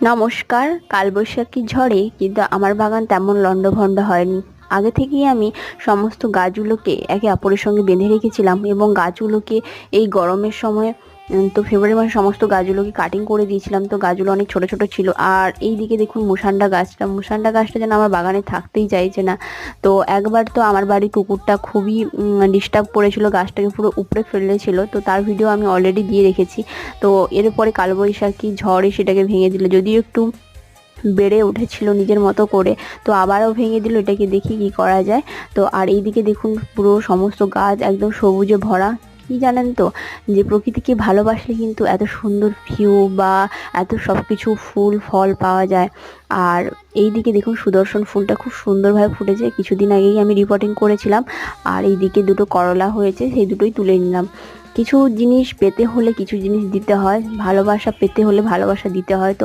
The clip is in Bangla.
নমস্কার, কালবৈশাখী ঝড়ে কিন্তু আমার বাগান তেমন লণ্ডভণ্ড হয়নি। আগে থেকেই আমি সমস্ত গাছগুলোকে একে অপরের সঙ্গে বেঁধে রেখেছিলাম এবং গাছগুলোকে এই গরমের সময় তো ফেব্রুয়ারি মাসে সমস্ত গাছগুলোকে কাটিং করে দিয়েছিলাম? তো গাছগুলো অনেক ছোট ছোট ছিল। আর এই দিকে দেখুন মুসান্ডা গাছটা। মুসান্ডা গাছটা যেন আমার বাগানে থাকতেই চাইছে না। তো একবার তো আমার বাড়ির কুকুরটা খুবই ডিস্টার্ব করেছিল। গাছটাকে পুরো উপড়ে ফেলেছিল। তো তার ভিডিও আমি অলরেডি দিয়ে রেখেছি। তো এরপরে কালবৈশাখী ঝড়ে সেটাকে ভেঙে দিল। যদিও একটু বেড়ে উঠেছিল নিজের মতো করে। তো আবারও ভেঙে দিল। এটাকে দেখি কি করা যায়। তো আর এইদিকে দেখুন পুরো সমস্ত গাছ একদম সবুজে ভরা। কি জানেন তো? যে প্রকৃতিকে ভালোবাসলে কিন্তু এত সুন্দর ভিউ বা এত সব কিছু ফুল, ফল পাওয়া যায়। আর এই দিকে দেখুন সুদর্শন ফুলটা খুব সুন্দরভাবে ফুটেছে। কিছুদিন আগেই আমি রিপোর্টিং করেছিলাম। আর এই দিকে দুটো করলা হয়েছে, সেই দুটোই তুলে নিলাম। কিছু জিনিস পেতে হলে কিছু জিনিস দিতে হয়। ভালোবাসা পেতে হলে ভালোবাসা দিতে হয়। তো